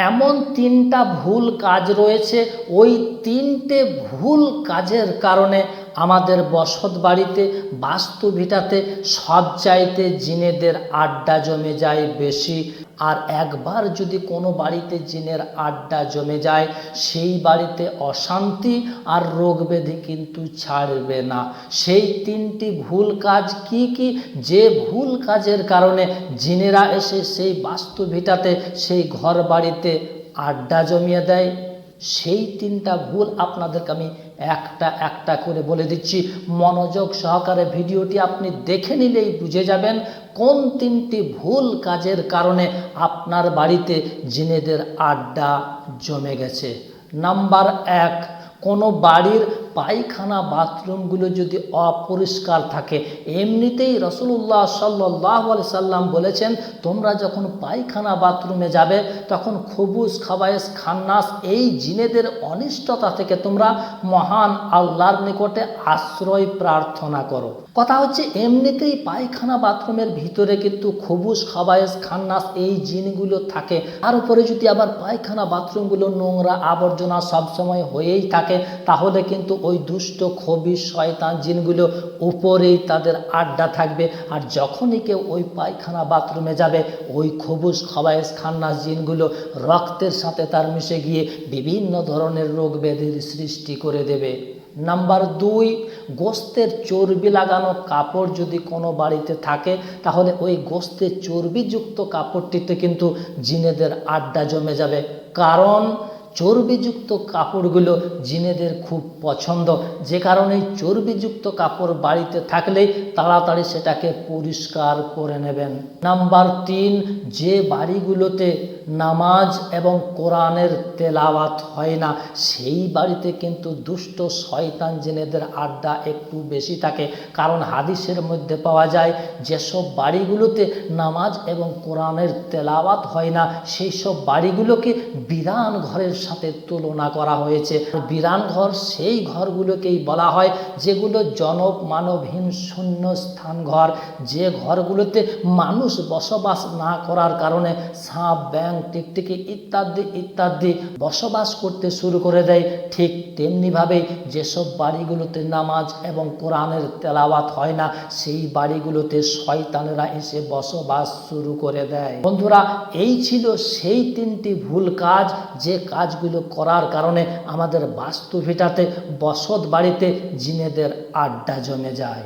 এমন তিনটা ভুল কাজ রয়েছে ওই তিনটে ভুল কাজের কারণে আমাদের বসত বাড়িতে, বাস্তু ভিটাতে সব চাইতে জিনেদের আড্ডা জমে যায় বেশি। আর একবার যদি কোনো বাড়িতে জিনের আড্ডা জমে যায়, সেই বাড়িতে অশান্তি আর রোগ ব্যাধি কিন্তু ছাড়বে না। সেই তিনটি ভুল কাজ কি কি? যে ভুল কাজের কারণে জিনেরা এসে সেই বাস্তু ভিটাতে, সেই ঘর বাড়িতে আড্ডা জমিয়ে দেয়। সেই তিনটা ভুল আপনাদেরকে আমি একটা একটা করে বলে দিচ্ছি। মনোযোগ সহকারে ভিডিওটি আপনি দেখে নিলেই বুঝে যাবেন কোন তিনটি ভুল কাজের কারণে আপনার বাড়িতে জিনেদের আড্ডা জমে গেছে। নাম্বার এক, কোনো বাড়ির পায়খানা বাথরুমগুলো যদি অপরিষ্কার থাকে, এমনিতেই রসুল্লাহ সাল্লাহ সাল্লাম বলেছেন, তোমরা যখন পায়খানা বাথরুমে যাবে, তখন খবুজ খাবায়েস খান্নাস, এই জিনেদের অনিষ্টতা থেকে তোমরা মহান আল্লাহর নিকটে আশ্রয় প্রার্থনা করো। কথা হচ্ছে, এমনিতেই পায়খানা বাথরুমের ভিতরে কিন্তু খবুজ খাবায়েস খান্নাস এই জিনগুলো থাকে। তার উপরে যদি আবার পায়খানা বাথরুমগুলো নোংরা আবর্জনা সবসময় হয়েই থাকে, তাহলে কিন্তু ওই দুষ্ট খবি শয়তান জিনগুলো উপরেই তাদের আড্ডা থাকবে। আর যখনই কেউ ওই পায়খানা বাথরুমে যাবে, ওই খবুজ খবায়েস খান্নাস জিনগুলো রক্তের সাথে তার মিশে গিয়ে বিভিন্ন ধরনের রোগ ব্যাধির সৃষ্টি করে দেবে। নাম্বার দুই, গোস্তের চর্বি লাগানো কাপড় যদি কোনো বাড়িতে থাকে, তাহলে ওই গোস্তের চর্বিযুক্ত কাপড়টিতে কিন্তু জিনেদের আড্ডা জমে যাবে। কারণ চর্বিযুক্ত কাপড়গুলো জিনেদের খুব পছন্দ। যে কারণে চর্বিযুক্ত কাপড় বাড়িতে থাকলে তাড়াতাড়ি সেটাকে পরিষ্কার করে নেবেন। নাম্বার তিন, যে বাড়িগুলোতে নামাজ এবং কোরআনের তেলাওয়াত হয় না। সেই বাড়িতে কিন্তু দুষ্ট শয়তান জিনেদের আড্ডা একটু বেশি থাকে। কারণ হাদিসের মধ্যে পাওয়া যায়, যেসব বাড়িগুলোতে নামাজ এবং কোরআনের তেলাওয়াত হয় না সেই সব বাড়িগুলোকে বিরান ঘরের সাথে তুলনা করা হয়েছে। বিরান ঘর সেই ঘরগুলোকেই বলা হয়, যেগুলো জনব মানবহীন শূন্য স্থান ঘর। যে ঘরগুলোতে মানুষ বসবাস না করার কারণে সাপ ব্যাং টিকটিকি ইত্যাদি ইত্যাদি বসবাস করতে শুরু করে দেয়। ঠিক তেমনিভাবেই যেসব বাড়িগুলোতে নামাজ এবং কোরআনের তেলাওয়াত হয় না, সেই বাড়িগুলোতে শয়তানেরা এসে বসবাস শুরু করে দেয়। বন্ধুরা, এই ছিল সেই তিনটি ভুল কাজ। যে কাজগুলো করার কারণে আমাদের বাস্তু ভিটাতে, বসত বাড়িতে জিনেদের আড্ডা জমে যায়।